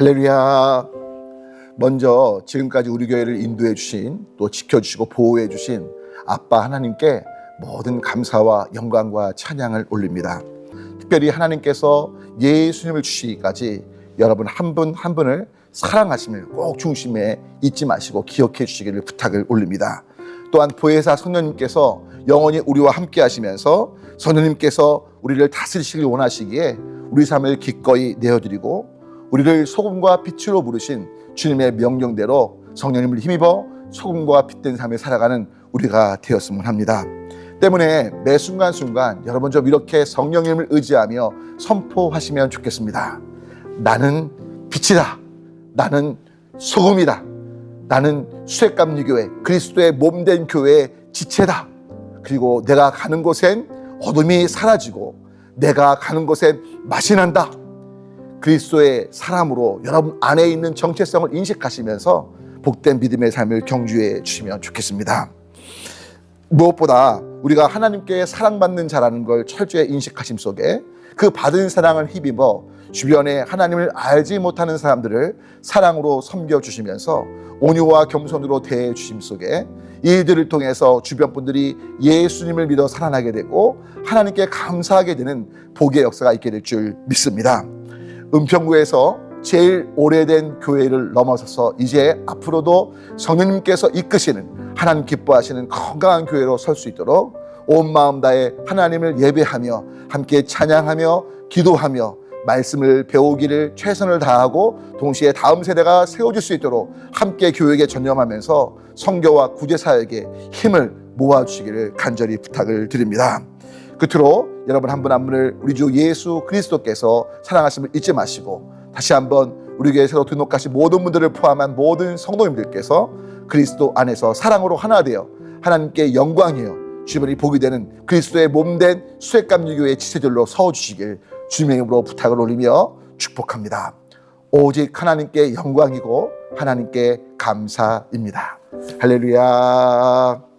할렐루야. 먼저 지금까지 우리 교회를 인도해 주신 또 지켜주시고 보호해 주신 아빠 하나님께 모든 감사와 영광과 찬양을 올립니다. 특별히 하나님께서 예수님을 주시기까지 여러분 한분한 분을 사랑하심을 꼭 중심에 잊지 마시고 기억해 주시기를 부탁을 올립니다. 또한 보혜사 성령님께서 영원히 우리와 함께 하시면서 성령님께서 우리를 다스리시길 원하시기에 우리 삶을 기꺼이 내어드리고 우리를 소금과 빛으로 부르신 주님의 명령대로 성령님을 힘입어 소금과 빛된 삶을 살아가는 우리가 되었으면 합니다. 때문에 매 순간순간 여러분 좀 이렇게 성령님을 의지하며 선포하시면 좋겠습니다. 나는 빛이다. 나는 소금이다. 나는 수액감리교회 그리스도의 몸된 교회의 지체다. 그리고 내가 가는 곳엔 어둠이 사라지고 내가 가는 곳엔 맛이 난다. 그리스도의 사람으로 여러분 안에 있는 정체성을 인식하시면서 복된 믿음의 삶을 경주해 주시면 좋겠습니다. 무엇보다 우리가 하나님께 사랑받는 자라는 걸 철저히 인식하심 속에 그 받은 사랑을 힘입어 주변에 하나님을 알지 못하는 사람들을 사랑으로 섬겨 주시면서 온유와 겸손으로 대해 주심 속에 이들을 통해서 주변 분들이 예수님을 믿어 살아나게 되고 하나님께 감사하게 되는 복의 역사가 있게 될 줄 믿습니다. 은평구에서 제일 오래된 교회를 넘어서서 이제 앞으로도 성령님께서 이끄시는 하나님 기뻐하시는 건강한 교회로 설 수 있도록 온 마음 다해 하나님을 예배하며 함께 찬양하며 기도하며 말씀을 배우기를 최선을 다하고 동시에 다음 세대가 세워질 수 있도록 함께 교육에 전념하면서 성교와 구제 사역에 힘을 모아주시기를 간절히 부탁을 드립니다. 끝으로 여러분 한 분 한 분을 우리 주 예수 그리스도께서 사랑하심을 잊지 마시고 다시 한번 우리 교회 새로 등록하신 모든 분들을 포함한 모든 성도님들께서 그리스도 안에서 사랑으로 하나 되어 하나님께 영광이요 주님이 복이 되는 그리스도의 몸된 수액감리교의 지체들로 서주시길 주님의 이름으로 부탁을 올리며 축복합니다. 오직 하나님께 영광이고 하나님께 감사입니다. 할렐루야.